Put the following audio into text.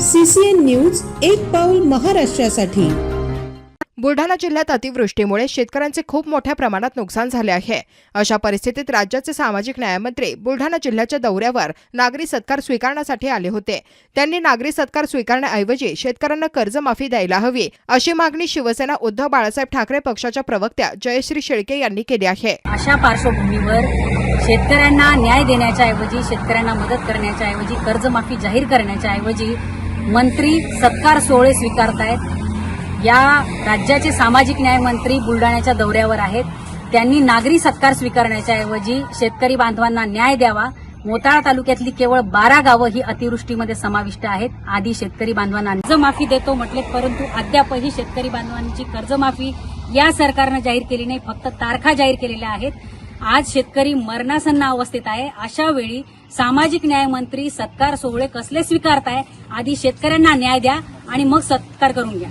CCN news एक पाऊल महाराष्ट्रासाठी. बुलढाणा जिल्ह्यात अतिवृष्टीमुळे शेतकऱ्यांचे खूप मोठ्या प्रमाणात नुकसान झाले आहे. अशा परिस्थितीत राज्याचे सामाजिक न्यायमंत्री बुलढाणा जिल्ह्याच्या दौऱ्यावर नागरी सत्कार स्वीकारण्यासाठी आले होते. त्यांनी नागरी सत्कार स्वीकारण्याऐवजी शेतकऱ्यांना कर्जमाफी द्यायला हवी अशी मागणी शिवसेना उद्धव बाळासाहेब ठाकरे पक्षाच्या प्रवक्त्या जयश्री शेळके यांनी केली आहे. अशा पार्श्वभूमीवर शेतकऱ्यांना न्याय देण्याच्या ऐवजी शेतकऱ्यांना मदत करण्याच्या ऐवजी कर्जमाफी जाहीर करण्याच्या ऐवजी मंत्री सत्कार सोहळे स्वीकारतायत. या राज्याचे सामाजिक न्याय मंत्री बुलढाण्याच्या दौऱ्यावर आहेत. त्यांनी नागरी सत्कार स्वीकारण्याच्या ऐवजी शेतकरी बांधवांना न्याय द्यावा. मोताळा तालुक्यातली केवळ बारा गावं ही अतिवृष्टीमध्ये समाविष्ट आहेत. आधी शेतकरी बांधवांना कर्जमाफी देतो म्हटले परंतु अद्यापही शेतकरी बांधवांची कर्जमाफी या सरकारनं जाहीर केली नाही. फक्त तारखा जाहीर केलेल्या आहेत. आज शेतकरी मरणासन्न अवस्थेत आहे. अशा वेळी सामाजिक न्याय मंत्री सत्कार सोहळे कसले स्वीकारताय? आधी शेतकऱ्यांना न्याय द्या आणि मग सत्कार करून घ्या.